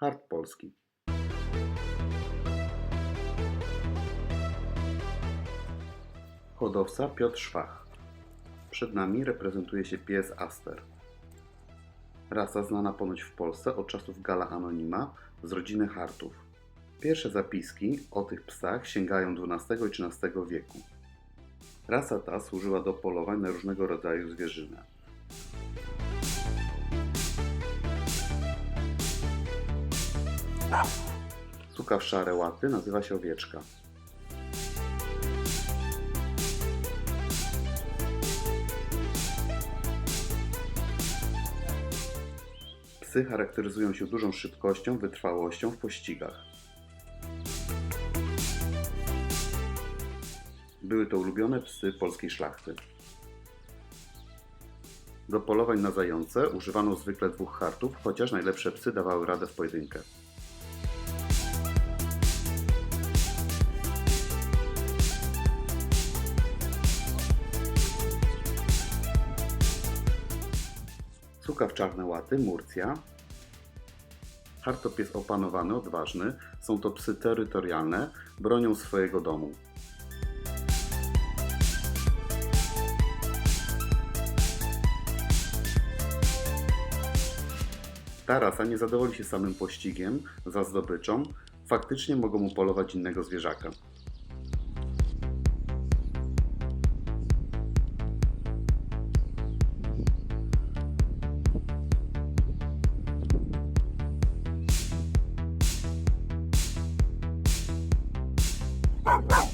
Hart Polski. Hodowca Piotr Szwach. Przed nami reprezentuje się pies Aster. Rasa znana ponoć w Polsce od czasów Gala Anonima z rodziny Hartów. Pierwsze zapiski o tych psach sięgają XII i XIII wieku. Rasa ta służyła do polowań na różnego rodzaju zwierzynę. Suka w szare łaty nazywa się owieczka. Psy charakteryzują się dużą szybkością, wytrwałością w pościgach. Były to ulubione psy polskiej szlachty. Do polowań na zające używano zwykle dwóch hartów, chociaż najlepsze psy dawały radę w pojedynkę. Suka w czarne łaty, Murcja. Hart to pies opanowany, odważny. Są to psy terytorialne, bronią swojego domu. Ta rasa nie zadowoli się samym pościgiem za zdobyczą, faktycznie mogą mu polować innego zwierzaka. Yeah.